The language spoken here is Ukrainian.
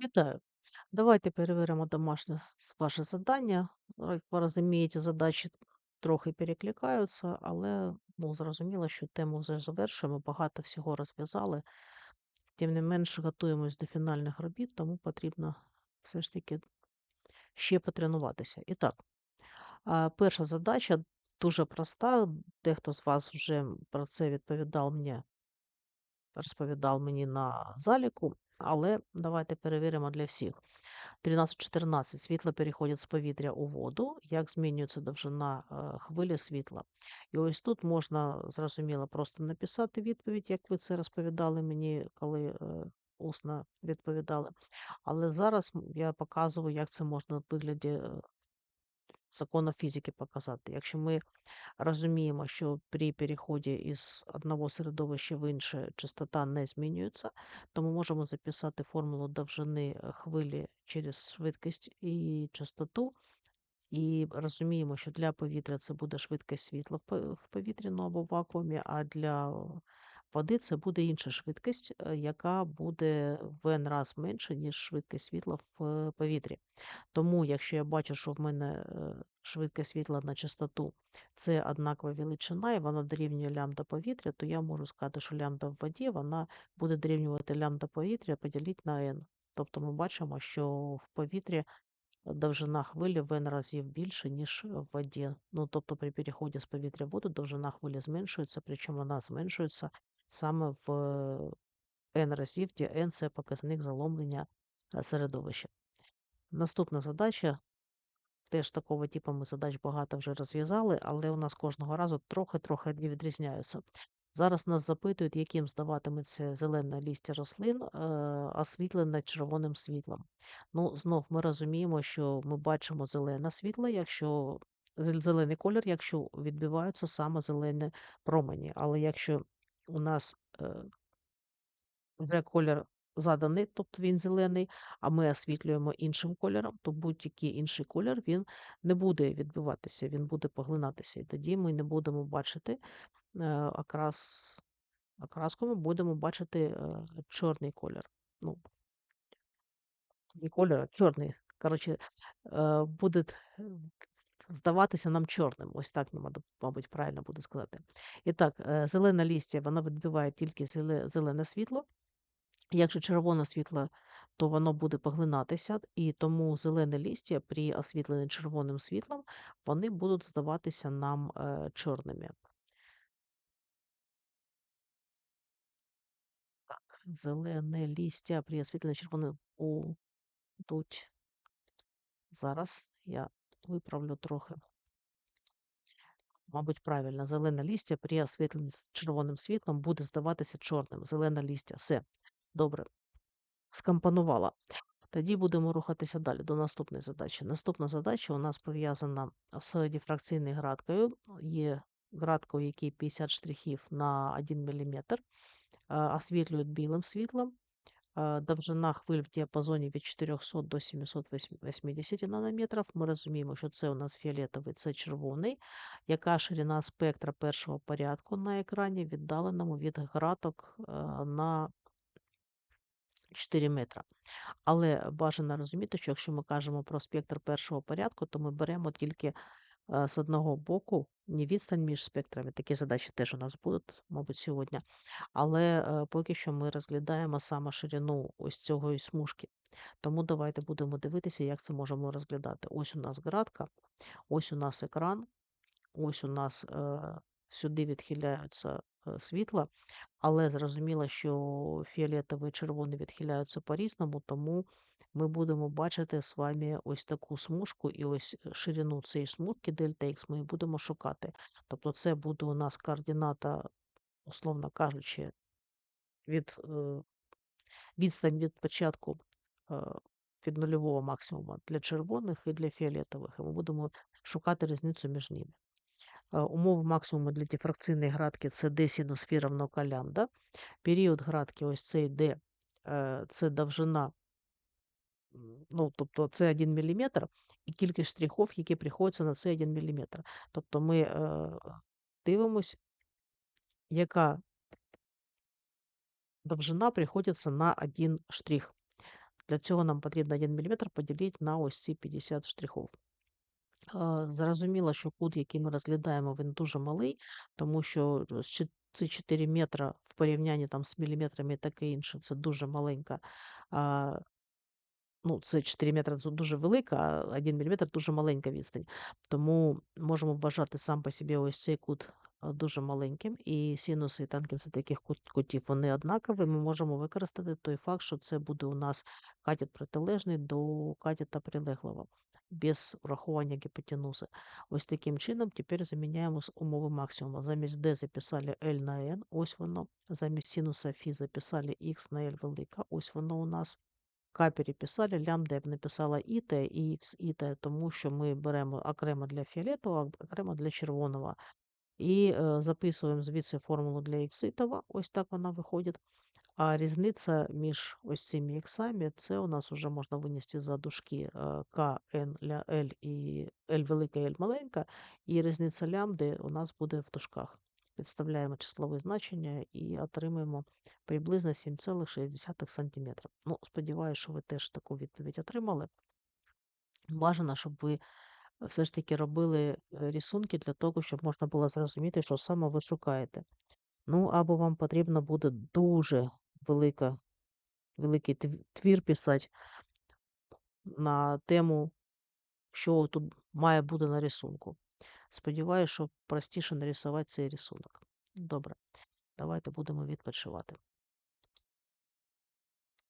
Вітаю! Давайте перевіримо домашнє ваше завдання. Як ви розумієте, задачі трохи перекликаються, але ну, зрозуміло, що тему вже завершуємо, багато всього розв'язали. Тим не менш, готуємось до фінальних робіт, тому потрібно все ж таки ще потренуватися. І так, перша задача дуже проста. Дехто з вас вже про це відповідав мені, розповідав мені на заліку, але давайте перевіримо для всіх. 13-14 світло переходить з повітря у воду, як змінюється довжина е, хвилі світла. І ось тут можна, зрозуміло, просто написати відповідь, як ви це розповідали мені, коли е, усно відповідали. Але зараз я показую, як це можна в вигляді закону фізики показати. Якщо ми розуміємо, що при переході із одного середовища в інше частота не змінюється, то ми можемо записати формулу довжини е, хвилі через швидкість і частоту. І розуміємо, що для повітря це буде швидкість світла в пов- в повітрі ну, або в вакуумі, а для води це буде інша швидкість, е, яка буде в n раз менше, ніж швидкість світла в е, повітрі. Тому, якщо я бачу, що в мене е, швидкість світла на частоту це однакова величина, і вона дорівнює лямбда повітря, то я можу сказати, що лямбда в воді вона буде дорівнювати лямбда повітря поділити на n. Тобто ми бачимо, що в повітрі довжина хвилі в n разів більше, ніж в воді. Ну, тобто при переході з повітря в воду довжина хвилі зменшується, причому вона зменшується саме в n разів, n це показник заломлення е, середовища. Наступна задача. Теж такого типу ми задач багато вже розв'язали, але у нас кожного разу трохи-трохи відрізняються. Зараз нас запитують, яким здаватиметься зелене лістя рослин, е, освітлене червоним світлом. Ну, знов ми розуміємо, що ми бачимо зелене світло, якщо зелений колір, якщо відбиваються саме зелені промені. Але якщо у нас е, вже колір заданий, тобто він зелений, а ми освітлюємо іншим кольором, то будь-який інший колір він не буде відбиватися, він буде поглинатися. І тоді ми не будемо бачити е, окрас, окраску, ми будемо бачити е, чорний колір. Ну, не колір, а чорний. Коротше, буде здаватися нам чорним. Ось так, мабуть, мабуть, правильно буде сказати. І так, е, зелене лістя, воно відбиває тільки зелене світло. Якщо червоне світло, то воно буде поглинатися, і тому зелене листя при освітленні червоним світлом вони будуть здаватися нам е, чорними. Так, зелене листя при освітленні червоним будуть. Зараз я виправлю трохи. Мабуть, правильно, зелене листя при освітленні з червоним світлом буде здаватися чорним. Зелене листя. Все. Добре. Скомпонувала. Тоді будемо рухатися далі до наступної задачі. Наступна задача у нас пов'язана з дифракційною градкою. Є градка, у якій 50 штрихів на 1 мм, освітлюють білим світлом. Довжина хвиль в діапазоні від 400 до 780 нанометрів. Ми розуміємо, що це у нас фіолетовий, це червоний. Яка ширина спектра першого порядку на екрані, віддаленому від граток на 4 метра. Але бажано розуміти, що якщо ми кажемо про спектр першого порядку, то ми беремо тільки з одного боку ні відстань між спектрами. Такі задачі теж у нас будуть, мабуть, сьогодні. Але е, поки що ми розглядаємо саме ширину ось цього смужки. Тому давайте будемо дивитися, як це можемо розглядати. Ось у нас градка, ось у нас екран, ось у нас е, сюди відхиляються е, світла, але зрозуміло, що фіолетовий і червоний відхиляються по-різному, тому ми будемо бачити з вами ось таку смужку і ось е, ширину цієї смужки дельта Х ми будемо шукати. Тобто це буде у нас координата, условно кажучи, від е, відстань від початку від нульового максимуму для червоних і для фіолетових, і ми будемо шукати різницю між ними. Е, Умови максимуму для дифракційної градки це d синус фі равно к. Період градки, ось цей е, це довжина, ну, тобто це 1 мм, і кількість штрихів, які приходяться на цей 1 мм. Тобто ми е, дивимось, яка довжина приходиться на один штрих. Для цього нам потрібно 1 міліметр поділити на ось ці 50 штрихов. Е, Зрозуміло, що кут, який ми розглядаємо, він дуже малий, тому що ці 4 метра в порівнянні там з міліметрами і таке інше, це дуже маленька. Ну, це 4 метри це дуже велика, а 1 міліметр дуже маленька відстань. Тому можемо вважати сам по собі ось цей кут дуже маленьким, і синуси і тангенси таких кут- кутів вони однакові. Ми можемо використати той факт, що це буде у нас катет протилежний до катета прилеглого, без врахування гіпотенузи. Ось таким чином тепер заміняємо умови максимуму. Замість d записали L на n, ось воно. Замість синуса φ записали x на L велика, ось воно у нас. К переписали, лямбда я б написала і Т, і Х ІТ, тому що ми беремо окремо для фіолетового, окремо для червоного. І е, записуємо звідси формулу для ікситова, ось так вона виходить. А різниця між ось цими іксами, це у нас вже можна винести за дужки е, К, Н, ля, L і L велика, L маленька, і різниця лямбди у нас буде в дужках. Підставляємо числове значення і отримуємо приблизно 7,6 см. Ну, сподіваюся, що ви теж таку відповідь отримали. Бажано, щоб ви все ж таки робили е, рисунки для того, щоб можна було зрозуміти, що саме ви шукаєте. Ну, або вам потрібно буде дуже велика, великий твір писати на тему, що тут має бути на рисунку. Сподіваюся, що простіше нарисувати цей рисунок. Добре, давайте будемо відпочивати.